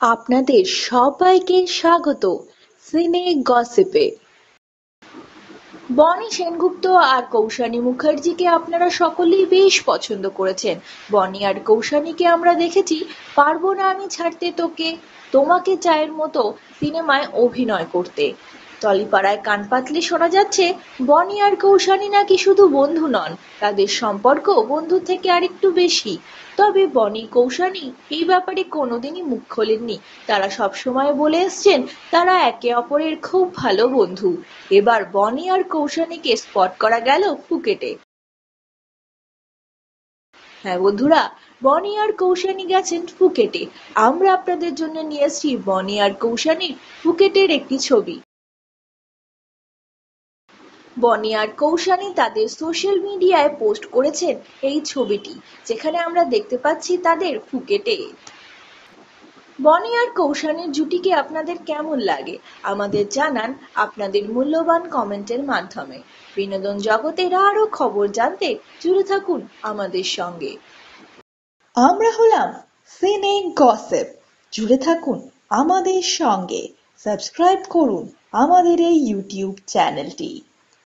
আপনাদের সবাইকে স্বাগত সিনে গসিপে। বনি সেনগুপ্ত আর কৌশানী মুখার্জিকে আপনারা সকলেই বেশ পছন্দ করেছেন। বনি আর কৌশানীকে আমরা দেখেছি, পারব না আমি ছাড়তে তোকে, তোমাকে চায়ের মতো সিনেমায় অভিনয় করতে। টলিপাড়ায় কান পাতলে শোনা যাচ্ছে, বনি আর কৌশানী নাকি শুধু বন্ধু নন, তাদের সম্পর্ক বন্ধু থেকে আরেকটু বেশি। তবে বনি, কৌশানী এই ব্যাপারে কোনোদিনই মুখ খোলেননি। তারা সবসময় বলে এসছেন, তারা একে অপরের খুব ভালো বন্ধু। এবার বনি আর কৌশানীকে স্পট করা গেল ফুকেটে হ্যাঁ বন্ধুরা, বনি আর কৌশানী গেছেন ফুকেটে আমরা আপনাদের জন্য নিয়ে এসেছি বনি আর কৌশানীর ফুকেটের একটি ছবি। বনি আর কৌশানী তাদের সোশ্যাল মিডিয়ায় পোস্ট করেছেন এই ছবিটি, যেখানে আমরা দেখতে পাচ্ছি তাদের ফুকেটে বনি আর কৌশানীর জুটিকে আপনাদের কেমন লাগে? আমাদের জানান আপনাদের মূল্যবান কমেন্টের মাধ্যমে। বিনোদন জগতের আরও খবর জানতে জুড়ে থাকুন আমাদের সঙ্গে। আমরা হলাম সিনে গসেপ জুড়ে থাকুন আমাদের সঙ্গে। সাবস্ক্রাইব করুন আমাদের এই ইউটিউব চ্যানেলটি